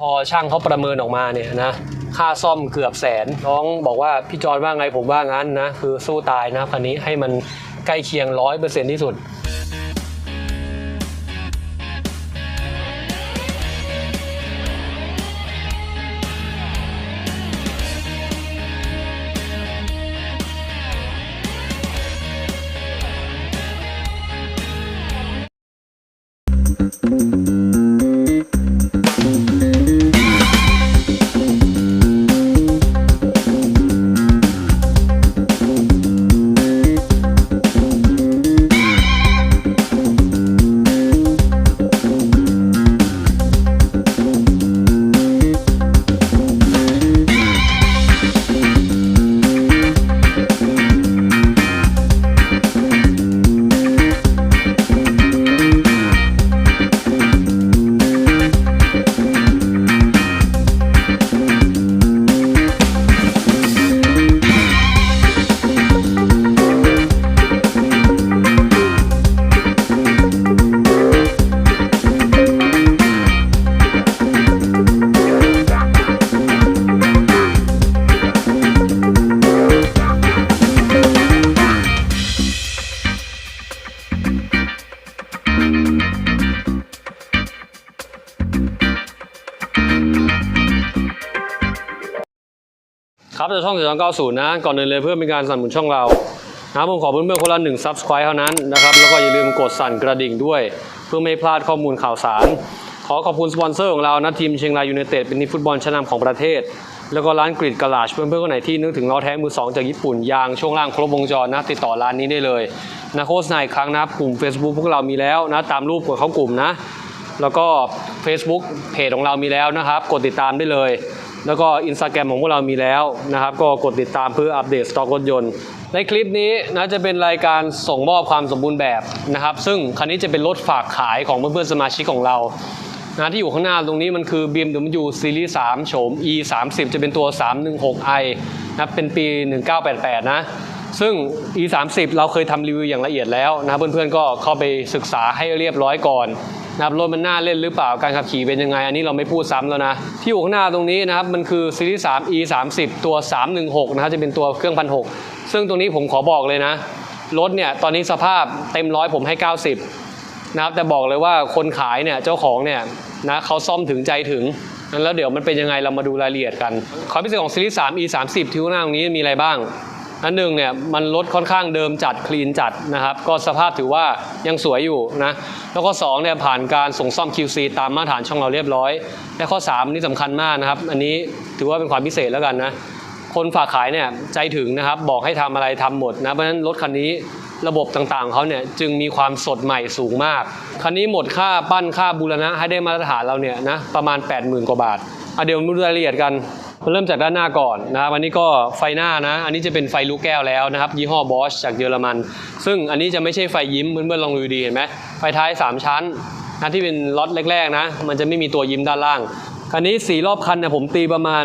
พอช่างเขาประเมินออกมาเนี่ยนะค่าซ่อมเกือบแสน น้องบอกว่าพี่จอนว่าไงผมว่างั้นนะคือสู้ตายนะคันนี้ให้มันใกล้เคียงร้อยเปอร์เซ็นที่สุด ครับจากช่อง790นะ ก่อนอื่นเลยเพื่อเป็นการสนับสนุนช่องเรานะผมขอเพื่อนๆคนละหนึ่ง subscribe เท่านั้นนะครับ แล้วก็อย่าลืมกดสั่นกระดิ่งด้วย เพื่อไม่พลาดข้อมูลข่าวสาร ขอขอบคุณสปอนเซอร์ของเรานะทีมเชียงรายยูไนเต็ดเป็นทีมฟุตบอลชั้นนำของประเทศ แล้วก็ร้านกรีดกลาชเพื่อนๆคนไหนที่นึกถึงล้อแท้มือสองจากญี่ปุ่นยางช่วงล่างครบวงจรนะติดต่อร้านนี้ได้เลยนะโฆษณาอีกครั้งนะกลุ่ม Facebook พวกเรามีแล้วนะตามรูปกดเข้ากลุ่มนะ แล้วก็ Facebook เพจของเรามีแล้วนะครับ กดติดตามได้เลย แล้วก็ Instagram ของพวกเรามีแล้วนะครับ ก็กดติดตามเพื่ออัปเดตสต็อกรถยนต์ ในคลิปนี้นะจะเป็นรายการส่งมอบความสมบูรณ์แบบนะครับ ซึ่งคันนี้จะเป็นรถฝากขายของเพื่อนๆสมาชิกของเรานะที่อยู่ข้างหน้าตรงนี้มันคือ BMW Series 3โฉม E 3 0จะเป็นตัว 316i นะเป็นปี 1988 นะ ซึ่ง E 3 0เราเคยทำรีวิวอย่างละเอียดแล้วนะเพื่อนๆก็เข้าไปศึกษาให้เรียบร้อยก่อน นะครับรถมันน่าเล่นหรือเปล่าการขับขี่เป็นยังไง อันนี้เราไม่พูดซ้ำแล้วนะ ที่อยู่ข้างหน้าตรงนี้นะครับ มันคือ Series 3 E 3 0ตัว 316 นะครับจะเป็นตัวเครื่องพันหซึ่งตรงนี้ผมขอบอกเลยนะ รถเนี่ยตอนนี้สภาพเต็มร้อยผมให้ 90 นะครับแต่บอกเลยว่าคนขายเนี่ยเจ้าของเนี่ยนะเขาซ่อมถึงใจถึงนั้นแล้วเดี๋ยวมันเป็นยังไงเรามาดูรายละเอียดกันความพิเศษของซีรีส์3 e 3 0ที่ข้างหน้าตรงนี้มีอะไรบ้าง อันหนึ่งเนี่ยมันรถค่อนข้างเดิมจัดคลีนจัดนะครับ ก็สภาพถือว่ายังสวยอยู่นะ แล้วก็2เนี่ยผ่านการส่งซ่อม QC ตามมาตรฐานช่องเราเรียบร้อย และข้อ 3 นี่สำคัญมากนะครับ อันนี้ถือว่าเป็นความพิเศษแล้วกันนะคนฝากขายเนี่ยใจถึงนะครับบอกให้ทำอะไรทำหมดนะเพราะฉะนั้นรถคันนี้ระบบต่างๆของเขาเนี่ยจึงมีความสดใหม่สูงมาก คันนี้หมดค่าปั้นค่าบูรณะให้ได้มาตรฐานเราเนี่ยนะประมาณ 80,000 กว่าบาทอะเดี๋ยวมาดูรายละเอียดกัน เริ่มจากด้านหน้าก่อนนะครับอันนี้ก็ไฟหน้านะ อันนี้จะเป็นไฟลูกแก้วแล้วนะครับ ยี่ห้อบอชจากเยอรมัน ซึ่งอันนี้จะไม่ใช่ไฟยิ้มเพื่อนๆลองดูดีเห็นไหมไฟท้าย 3 ชั้นนะที่เป็นล็อตแรกๆนะ มันจะไม่มีตัวยิ้มด้านล่างคันนี้สีรอบคันเนี่ยผมตีประมาณ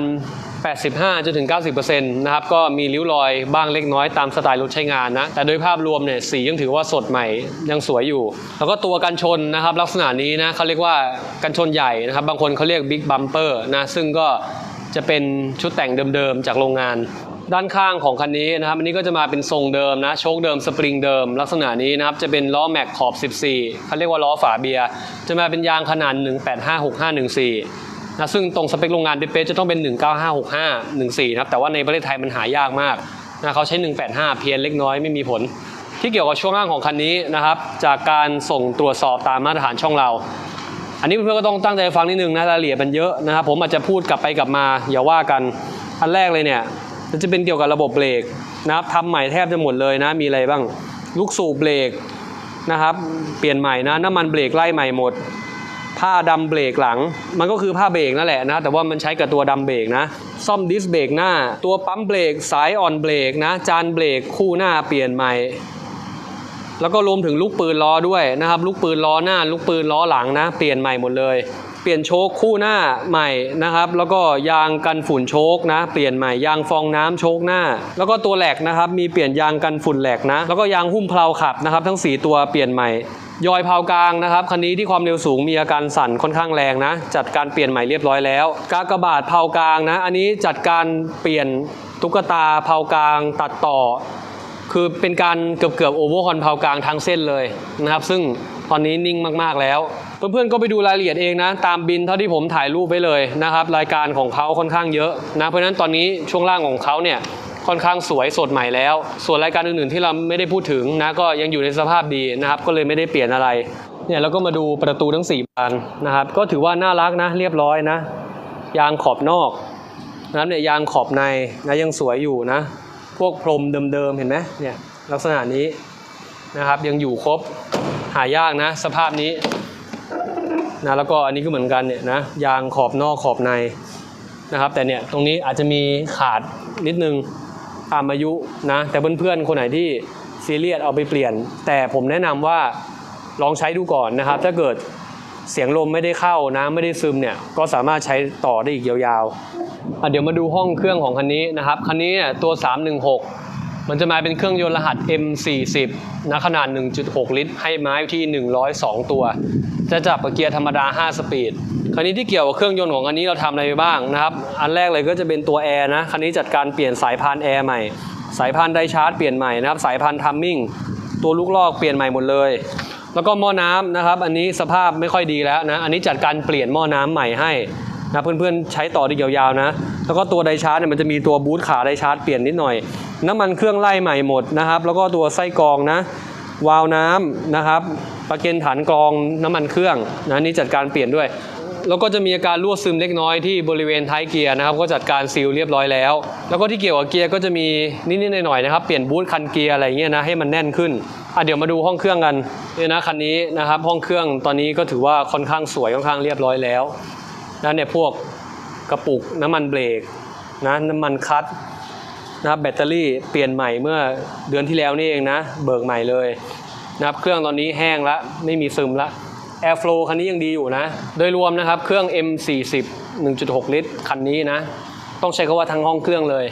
85จนถึง 90%นะครับก็มีริ้วรอยบ้างเล็กน้อยตามสไตล์รถใช้งานนะ แต่โดยภาพรวมเนี่ยสียังถือว่าสดใหม่ยังสวยอยู่ แล้วก็ตัวกันชนนะครับลักษณะนี้นะเขาเรียกว่ากันชนใหญ่นะครับบางคนเขาเรียกบิ๊กบัมเปอร์นะซึ่งก็ จะเป็นชุดแต่งเดิมๆจากโรงงาน ด้านข้างของคันนี้นะครับอันนี้ก็จะมาเป็นทรงเดิมนะโชคเดิมสปริงเดิม ลักษณะนี้นะครับจะเป็นล้อแม็กขอบ 14เขาเรียกว่าล้อฝาเบียร์จะมาเป็นยางขนาด 1856514นะซึ่งตรงสเปคโรงงานดิเปจะต้องเป็น 19565 14นะครับแต่ว่าในประเทศไทยมันหายากมากนะเขาใช้ 185 เพียงเล็กน้อยไม่มีผล ที่เกี่ยวกับช่วงล่างของคันนี้นะครับจากการส่งตรวจสอบตามมาตรฐานช่องเรา อันนี้เพื่อนก็ต้องตั้งใจฟังนิดนึงนะรายละเอียดมันเยอะนะครับผมอาจจะพูดกลับไปกลับมาอย่าว่ากันอันแรกเลยเนี่ยจะเป็นเกี่ยวกับระบบเบรกนะครับทำใหม่แทบจะหมดเลยนะมีอะไรบ้างลูกสูบเบรกนะครับเปลี่ยนใหม่นะน้ำมันเบรกไล่ใหม่หมด ผ้าดำเบรกหลัง มันก็คือผ้าเบรกนั่นแหละนะแต่ว่ามันใช้กับตัวดำเบรกนะ ซ่อมดิสเบรกหน้า ตัวปั๊มเบรกสายอ่อนเบรกนะจานเบรกคู่หน้าเปลี่ยนใหม่ แล้วก็รวมถึงลูกปืนล้อด้วยนะครับ ลูกปืนล้อหน้า ลูกปืนล้อหลังนะ เปลี่ยนใหม่หมดเลย เปลี่ยนโชคคู่หน้าใหม่นะครับ แล้วก็ยางกันฝุ่นโชคนะ เปลี่ยนใหม่ยางฟองน้ำโชคหน้า แล้วก็ตัวแหลกนะครับ มีเปลี่ยนยางกันฝุ่นแหลกนะ แล้วก็ยางหุ้มเพลาขับนะครับ ทั้ง 4 ตัวเปลี่ยนใหม่ยอยเพลากลางนะครับคันนี้ที่ความเร็วสูงมีอาการสั่นค่อนข้างแรงนะ จัดการเปลี่ยนใหม่เรียบร้อยแล้วกากบาทเพลากลางนะ อันนี้จัดการเปลี่ยนตุ๊กตาเพลากลางตัดต่อ คือเป็นการเกือบเกือบโอเวอร์ฮอนเพากลางทั้งเส้นเลยนะครับ ซึ่งตอนนี้นิ่งมากๆแล้ว เพื่อนๆก็ไปดูรายละเอียดเองนะ ตามบินเท่าที่ผมถ่ายรูปไว้เลยนะครับ รายการของเขาค่อนข้างเยอะนะเพราะฉะนั้นตอนนี้ช่วงล่างของเขาเนี่ยค่อนข้างสวยสดใหม่แล้ว ส่วนรายการอื่นๆที่เราไม่ได้พูดถึงนะก็ยังอยู่ในสภาพดีนะครับ ก็เลยไม่ได้เปลี่ยนอะไรเนี่ยเราก็มาดูประตูทั้ง 4 บานนะครับ ก็ถือว่าน่ารักนะเรียบร้อยนะ ยางขอบนอกนะครับเนี่ยยางขอบในนะยังสวยอยู่นะ พวกพรมเดิมๆเห็นไหมเนี่ยลักษณะนี้นะครับยังอยู่ครบหายากนะ สภาพนี้นะแล้วก็อันนี้ก็เหมือนกันเนี่ยนะยางขอบนอกขอบในนะครับ แต่เนี่ยตรงนี้อาจจะมีขาดนิดนึงตามอายุนะแต่เพื่อนๆคนไหนที่ซีเรียสเอาไปเปลี่ยน แต่ผมแนะนำว่าลองใช้ดูก่อนนะครับ ถ้าเกิด เสียงลมไม่ได้เข้าน้ำไม่ได้ซึมเนี่ยก็สามารถใช้ต่อได้อีกยาวๆเดี๋ยวมาดูห้องเครื่องของคันนี้นะครับคันนี้เนี่ยตัว 316 มันจะมาเป็นเครื่องยนต์รหัส M40 นะขนาด 1.6 ลิตร ให้ไม้ที่ 102 ตัว จะจับเกียร์ธรรมดา 5 สปีดคันนี้ที่เกี่ยวกับเครื่องยนต์ของคันนี้เราทำอะไรบ้างนะครับอันแรกเลยก็จะเป็นตัวแอร์นะคันนี้จัดการเปลี่ยนสายพานแอร์ใหม่สายพานไดชาร์จเปลี่ยนใหม่นะครับสายพานทัมมิ่งตัวลูกลอกเปลี่ยนใหม่หมดเลย แล้วก็หม้อน้ำนะครับ อันนี้สภาพไม่ค่อยดีแล้วนะ อันนี้จัดการเปลี่ยนหม้อน้ำใหม่ให้นะเพื่อนๆใช้ต่อได้ยาวๆนะ แล้วก็ตัวไดชาร์จเนี่ยมันจะมีตัวบูทขาไดชาร์จเปลี่ยนนิดหน่อย น้ำมันเครื่องไล่ใหม่หมดนะครับ แล้วก็ตัวไส้กรองนะวาล์วน้ำนะครับประเกนฐานกรองน้ำมันเครื่องนะนี่จัดการเปลี่ยนด้วย แล้วก็จะมีอาการรั่วซึมเล็กน้อยที่บริเวณท้ายเกียร์นะครับ ก็จัดการซีลเรียบร้อยแล้ว แล้วก็ที่เกี่ยวกับเกียร์ก็จะมีนิดๆหน่อยๆนะครับ เปลี่ยนบูทคันเกียร์อะไรเงี้ยนะให้มันแน่นขึ้น อะเดี๋ยวมาดูห้องเครื่องกันเนี่ยนะคันนี้นะครับห้องเครื่องตอนนี้ก็ถือว่าค่อนข้างสวยค่อนข้างเรียบร้อยแล้วนะเนี่ยพวกกระปุกน้ำมันเบรกนะน้ำมันคัตนะครับแบตเตอรี่เปลี่ยนใหม่เมื่อเดือนที่แล้วนี่เองนะเบิกใหม่เลยนะครับเครื่องตอนนี้แห้งแล้วไม่มีซึมแล้ว Airflow คันนี้ยังดีอยู่นะ โดยรวมนะครับเครื่อง M40 1.6 ลิตร คันนี้นะ ต้องใช้คำว่าทั้งห้องเครื่องเลย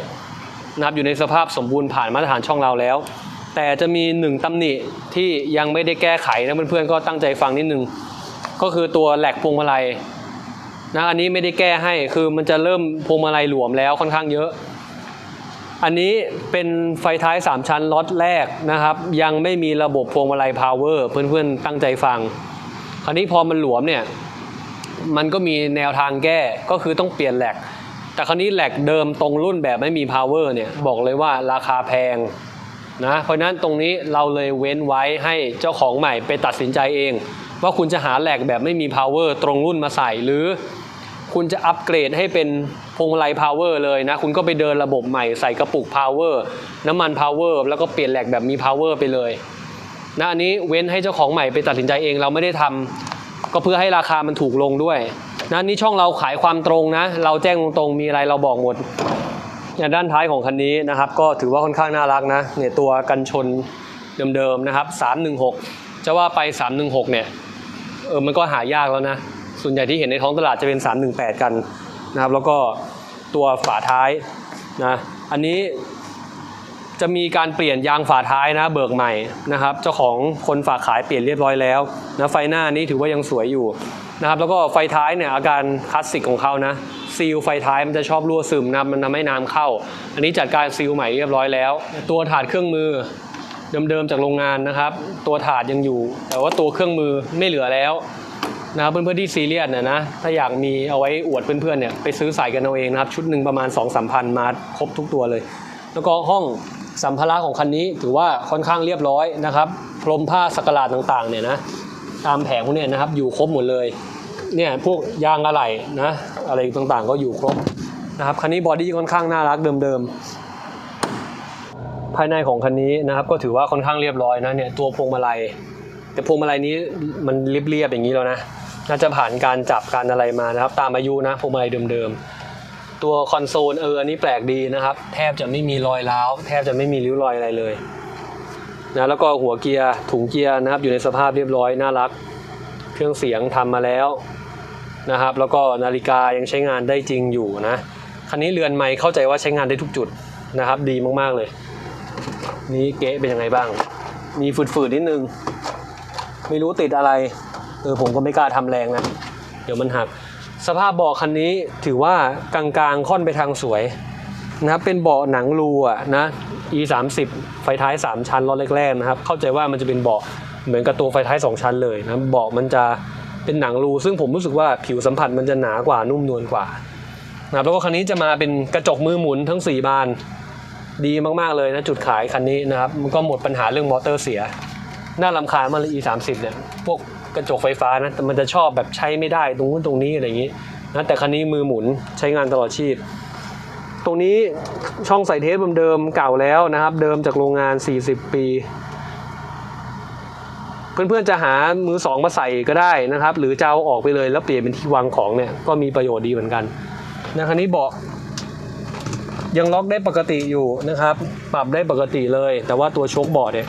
นะครับอยู่ในสภาพสมบูรณ์ผ่านมาตรฐานช่องเราแล้ว แต่จะมีหนึ่งตำหนิที่ยังไม่ได้แก้ไขนะเพื่อนๆก็ตั้งใจฟังนิดนึง ก็คือตัวแหลกพวงมาลัยนะอันนี้ไม่ได้แก้ให้คือมันจะเริ่มพวงมาลัยหลวมแล้วค่อนข้างเยอะ อันนี้เป็นไฟท้าย 3 ชั้นล็อตแรกนะครับ ยังไม่มีระบบพวงมาลัยพาวเวอร์เพื่อนๆตั้งใจฟัง คราวนี้พอมันหลวมเนี่ยมันก็มีแนวทางแก้ก็คือต้องเปลี่ยนแหลกแต่คราวนี้แหลกเดิมตรงรุ่นแบบไม่มีพาวเวอร์เนี่ยบอกเลยว่าราคาแพง นะเพราะนั้นตรงนี้เราเลยเว้นไว้ให้เจ้าของใหม่ไปตัดสินใจเอง ว่าคุณจะหาแหลกแบบไม่มี power ตรงรุ่นมาใส่หรือ คุณจะอัปเกรดให้เป็นพวงมาลัย power เลยนะ คุณก็ไปเดินระบบใหม่ใส่กระปุก power น้ำมัน power แล้วก็เปลี่ยนแหลกแบบมี power ไปเลยนะอันนี้เว้นให้เจ้าของใหม่ไปตัดสินใจเองเราไม่ได้ทำก็เพื่อให้ราคามันถูกลงด้วยนะนี่ช่องเราขายความตรงนะ เราแจ้งตรงๆมีอะไรเราบอกหมด อย่างด้านท้ายของคันนี้นะครับ ก็ถือว่าค่อนข้างน่ารักนะเนี่ยตัวกันชนเดิมๆนะครับ 316 จะว่าไป 316 เนี่ยเออมันก็หายากแล้วนะ ส่วนใหญ่ที่เห็นในท้องตลาดจะเป็น 318 กันนะครับ แล้วก็ตัวฝาท้ายนะอันนี้จะมีการเปลี่ยนยางฝาท้ายนะเบิกใหม่นะครับ เจ้าของคนฝากขายเปลี่ยนเรียบร้อยแล้วนะไฟหน้านี้ถือว่ายังสวยอยู่ นะครับแล้วก็ไฟท้ายเนี่ยอาการคลาสสิกของเขานะซีลไฟท้ายมันจะชอบรั่วซึมนะมันทำให้น้ำเข้า อันนี้จัดการซีลใหม่เรียบร้อยแล้ว ตัวถาดเครื่องมือเดิมๆจากโรงงานนะครับ ตัวถาดยังอยู่ แต่ว่าตัวเครื่องมือไม่เหลือแล้วนะครับเพื่อนๆที่ซีเรียสเนี่ยนะถ้าอยากมีเอาไว้อวดเพื่อนๆเนี่ยไปซื้อใส่กันเอาเองนะครับ ชุดหนึ่งประมาณ2 3 0 0พันมาครบทุกตัวเลย แล้วก็ห้องสัมภาระของคันนี้ถือว่าค่อนข้างเรียบร้อยนะครับพรมผ้าสักหลาดต่างๆเนี่ยนะ ตามแผงพวกนี้นะครับ อยู่ครบหมดเลย เนี่ยพวกยางอะไหล่นะ อะไรต่างๆก็อยู่ครบนะครับ คันนี้บอดี้ค่อนข้างน่ารักเดิมๆ ภายในของคันนี้นะครับ ก็ถือว่าค่อนข้างเรียบร้อยนะเนี่ยตัวพวงมาลัย แต่พวงมาลัยนี้มันเรียบๆอย่างนี้แล้วนะ น่าจะผ่านการจับการอะไรมานะครับ ตามอายุนะพวงมาลัยเดิมๆ ตัวคอนโซลเอออันนี้แปลกดีนะครับ แทบจะไม่มีรอยร้าวแทบจะไม่มีริ้วรอยอะไรเลย นะแล้วก็หัวเกียร์ถุงเกียร์นะครับ อยู่ในสภาพเรียบร้อยน่ารัก เครื่องเสียงทำมาแล้วนะครับ แล้วก็นาฬิกายังใช้งานได้จริงอยู่นะคันนี้เรือนไม้เข้าใจว่าใช้งานได้ทุกจุดนะครับ ดีมากๆเลย นี่เก๊ะเป็นยังไงบ้าง มีฝืดๆนิดนึง ไม่รู้ติดอะไรเออผมก็ไม่กล้าทำแรงนะ เดี๋ยวมันหัก สภาพเบาะคันนี้ถือว่ากลางๆค่อนไปทางสวยนะครับเป็นเบาะหนังรูอะนะ e 3 0ไฟท้าย 3 ชั้นล้อแรกๆนะครับ เข้าใจว่ามันจะเป็นเบาะเหมือนกับตัวไฟท้าย 2 ชั้นเลยนะเบาะมันจะเป็นหนังรู ซึ่งผมรู้สึกว่าผิวสัมผัสมันจะหนากว่านุ่มนวลกว่านะครับแล้วก็คันนี้จะมาเป็นกระจกมือหมุนทั้ง 4 บาน ดีมากๆเลยนะจุดขายคันนี้นะครับมันก็หมดปัญหาเรื่องมอเตอร์เสียน่าลำคาญมากเลย e 3 0เนี่ยพวกกระจกไฟฟ้านะแต่มันจะชอบแบบใช้ไม่ได้ตรงนู้นตรงนี้อะไรอย่างนี้นะแต่คันนี้มือหมุนใช้งานตลอดชีพ ตรงนี้ช่องใส่เทปเดิมเก่าแล้วนะครับ เดิมจากโรงงาน 40 ปี เพื่อนๆจะหามือสองมาใส่ก็ได้นะครับ หรือจะเอาออกไปเลยแล้วเปลี่ยนเป็นที่วางของเนี่ยก็มีประโยชน์ดีเหมือนกันนะครันนี้เบาะยังล็อกได้ปกติอยู่นะครับ ปรับได้ปกติเลย แต่ว่าตัวโชคเบาะเนี่ย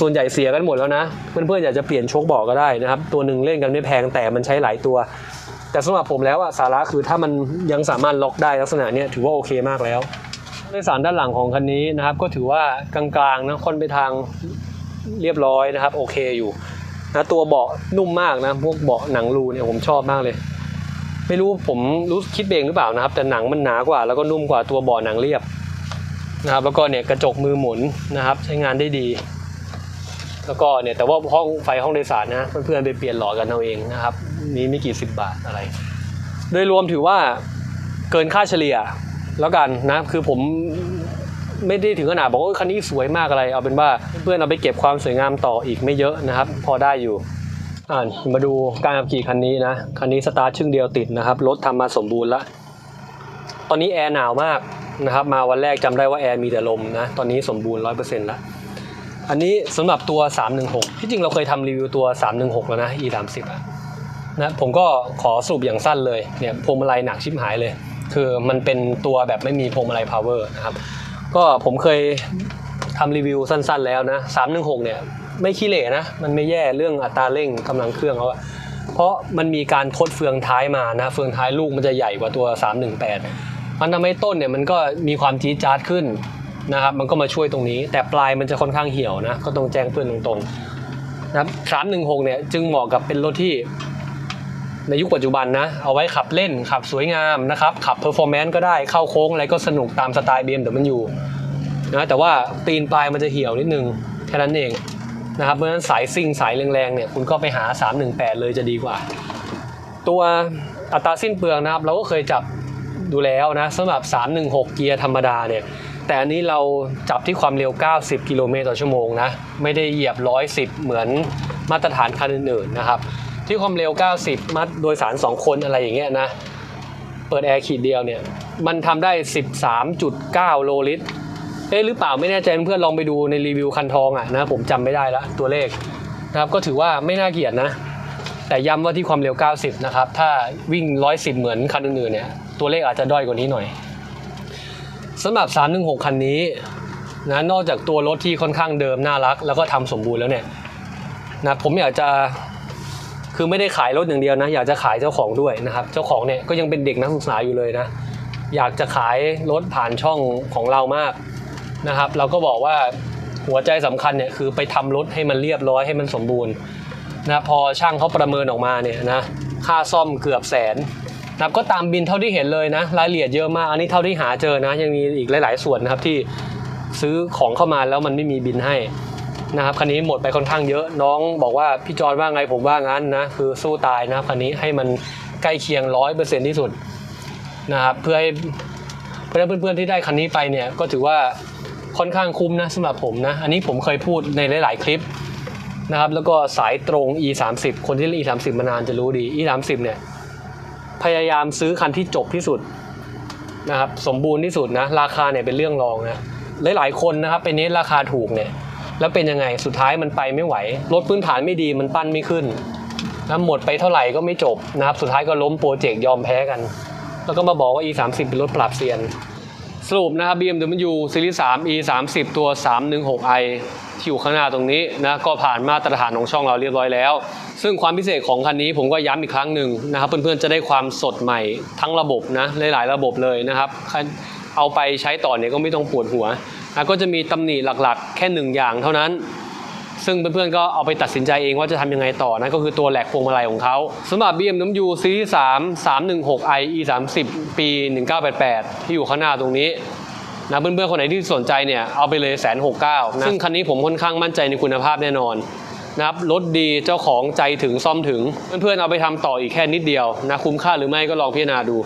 ส่วนใหญ่เสียกันหมดแล้วนะ เพื่อนๆอยากจะเปลี่ยนโชคเบาะก็ได้นะครับ ตัวหนึ่งเล่นกันไม่แพงแต่มันใช้หลายตัว แต่สำหรับผมแล้วอะสาระคือถ้ามันยังสามารถล็อกได้ลักษณะเนี้ยถือว่าโอเคมากแล้วโดยสารด้านหลังของคันนี้นะครับ ก็ถือว่ากลางๆนะค่อนไปทางเรียบร้อยนะครับ โอเคอยู่นะตัวเบาะนุ่มมากนะพวกเบาะหนังรูเนี่ยผมชอบมากเลย ไม่รู้ผมรู้คิดเองหรือเปล่านะครับ แต่หนังมันหนากว่า แล้วก็นุ่มกว่าตัวเบาะหนังเรียบนะครับ แล้วก็เนี่ยกระจกมือหมุนนะครับ ใช้งานได้ดี แล้วก็เนี่ยแต่ว่าห้องไฟห้องโดยสารนะเพื่อนๆไปเปลี่ยนหลอดกันเอาเองนะครับ นี่ไม่กี่สิบบาทอะไร โดยรวมถือว่าเกินค่าเฉลี่ยแล้วกันนะคือผมไม่ได้ถึงขนาดบอกว่าคันนี้สวยมากอะไร เอาเป็นว่าเพื่อนเอาไปเก็บความสวยงามต่ออีกไม่เยอะนะครับ พอได้อยู่อ่ามาดูการขับขี่คันนี้นะคันนี้สตาร์ทชึ่งเดียวติดนะครับรถทำมาสมบูรณ์ล้วตอนนี้แอร์หนาวมากนะครับ มาวันแรกจำได้ว่าแอร์มีแต่ลมนะตอนนี้สมบูรณ์ร้อยเปอร์เซ็นต์ล้วอันนี้สำหรับตัว 316 ที่จริงเราเคยทำรีวิวตัว 316 แล้วนะ e 3 0อะ นะผมก็ขอสรุปอย่างสั้นเลยเนี่ยพวงมาลัยหนักชิบหายเลย คือมันเป็นตัวแบบไม่มีพวงมาลัย power นะครับก็ผมเคยทำรีวิวสั้นๆแล้วนะ316เนี่ยไม่ขี้เหร่นะ มันไม่แย่เรื่องอัตราเร่งกำลังเครื่องเขาเพราะมันมีการทดเฟืองท้ายมานะเฟืองท้ายลูกมันจะใหญ่กว่าตัว 318 มันทำให้ต้นเนี่ยมันก็มีความจี๊ดจ๊าดขึ้นนะครับมันก็มาช่วยตรงนี้ แต่ปลายมันจะค่อนข้างเหี่ยวนะก็ต้องแจ้งเพื่อนตรงๆนะครับ316เนี่ยจึงเหมาะกับเป็นรถที่ ในยุคปัจจุบันนะ เอาไว้ขับเล่นขับสวยงามนะครับ ขับเพอร์ฟอร์แมนซ์ก็ได้เข้าโค้งอะไรก็สนุกตามสไตล์ BMW นะแต่ว่าตีนปลายมันจะเหี่ยวนิดนึงแค่นั้นเองนะครับเพราะฉะนั้นสายซิ่งสายแรงๆเนี่ยคุณก็ไปหา 318 เลยจะดีกว่า ตัวอัตราสิ้นเปลืองนะครับ เราก็เคยจับดูแล้วนะสำหรับ 316 เกียร์ธรรมดาเนี่ยแต่อันนี้เราจับที่ความเร็ว 90 กิโลเมตรต่อชั่วโมงนะ ไม่ได้เหยียบ 110 เหมือนมาตรฐานคันอื่นๆนะครับ ที่ความเร็ว 90 มัดโดยสาร 2 คนอะไรอย่างเงี้ยนะ เปิดแอร์ขีดเดียวเนี่ย มันทำได้ 13.9 โลลิตร เอ๊ะหรือเปล่าไม่แน่ใจเพื่อนลองไปดูในรีวิวคันทองอะนะ ผมจำไม่ได้ละตัวเลขนะครับ ก็ถือว่าไม่น่าเกลียดนะ แต่ย้ำว่าที่ความเร็ว 90 นะครับ ถ้าวิ่ง 110 เหมือนคันอื่นๆเนี่ย ตัวเลขอาจจะด้อยกว่านี้หน่อยสำหรับ 316 คันนี้นะนอกจากตัวรถที่ค่อนข้างเดิมน่ารัก แล้วก็ทำสมบูรณ์แล้วเนี่ยนะผมอยากจะ คือไม่ได้ขายรถอย่างเดียวนะ อยากจะขายเจ้าของด้วยนะครับ เจ้าของเนี่ยก็ยังเป็นเด็กนักศึกษาอยู่เลยนะ อยากจะขายรถผ่านช่องของเรามากนะครับ เราก็บอกว่าหัวใจสำคัญเนี่ยคือไปทำรถให้มันเรียบร้อยให้มันสมบูรณ์นะพอช่างเขาประเมินออกมาเนี่ยนะค่าซ่อมเกือบแสนนับก็ตามบินเท่าที่เห็นเลยนะ รายละเอียดเยอะมาก อันนี้เท่าที่หาเจอนะ ยังมีอีกหลาย ๆ ส่วนนะครับที่ซื้อของเข้ามาแล้วมันไม่มีบินให้ นะครับคันนี้หมดไปค่อนข้างเยอะน้องบอกว่าพี่จอนว่าไงผมว่างั้นนะคือสู้ตายนะครับคันนี้ให้มันใกล้เคียงร้อยเปอร์เซ็นที่สุดนะครับเพื่อให้เพื่อนเพื่อนๆที่ได้คันนี้ไปเนี่ยก็ถือว่าค่อนข้างคุ้มนะสำหรับผมนะอันนี้ผมเคยพูดในหลาย ๆ คลิปนะครับแล้วก็สายตรง e 3 0คนที่เล่น e 3 0มานานจะรู้ดี e 3 0เนี่ยพยายามซื้อคันที่จบที่สุดนะครับสมบูรณ์ที่สุดนะราคาเนี่ยเป็นเรื่องรองนะหลายๆคนนะครับไปเน้นราคาถูกเนี่ย แล้วเป็นยังไงสุดท้ายมันไปไม่ไหวรถพื้นฐานไม่ดีมันปั้นไม่ขึ้นนะหมดไปเท่าไหร่ก็ไม่จบนะครับสุดท้ายก็ล้มโปรเจกต์ยอมแพ้กัน แล้วก็มาบอกว่า e 3 0เป็นรถปรับเซียน สรุปนะครับ BMW Series 3 E 3 0ตัว 316i ที่อยู่ข้างหน้าตรงนี้นะก็ผ่านมาตรฐานของช่องเราเรียบร้อยแล้ว ซึ่งความพิเศษของคันนี้ผมก็ย้ำอีกครั้งหนึ่งนะครับ เพื่อนๆจะได้ความสดใหม่ทั้งระบบนะหลายๆระบบเลยนะครับเอาไปใช้ต่อเนี่ยก็ไม่ต้องปวดหัว ก็จะมีตำหนิหลักๆ แค่หนึ่งอย่างเท่านั้น ซึ่งเพื่อนๆก็เอาไปตัดสินใจเองว่าจะทำยังไงต่อนะก็คือตัวแหลกพวงมาลัยของเขาสำหรับ BMW Series 3 316i e 3 0 ปี 1988 ที่อยู่ข้างหน้าตรงนี้นะเพื่อนๆคนไหนที่สนใจเนี่ยเอาไปเลยแสนหกเก้าซึ่งคันนี้ผมค่อนข้างมั่นใจในคุณภาพแน่นอนนะครับรถดีเจ้าของใจถึงซ่อมถึง เพื่อนๆเอาไปทำต่ออีกแค่นิดเดียวนะคุ้มค่าหรือไม่ก็ลองพิจารณาดู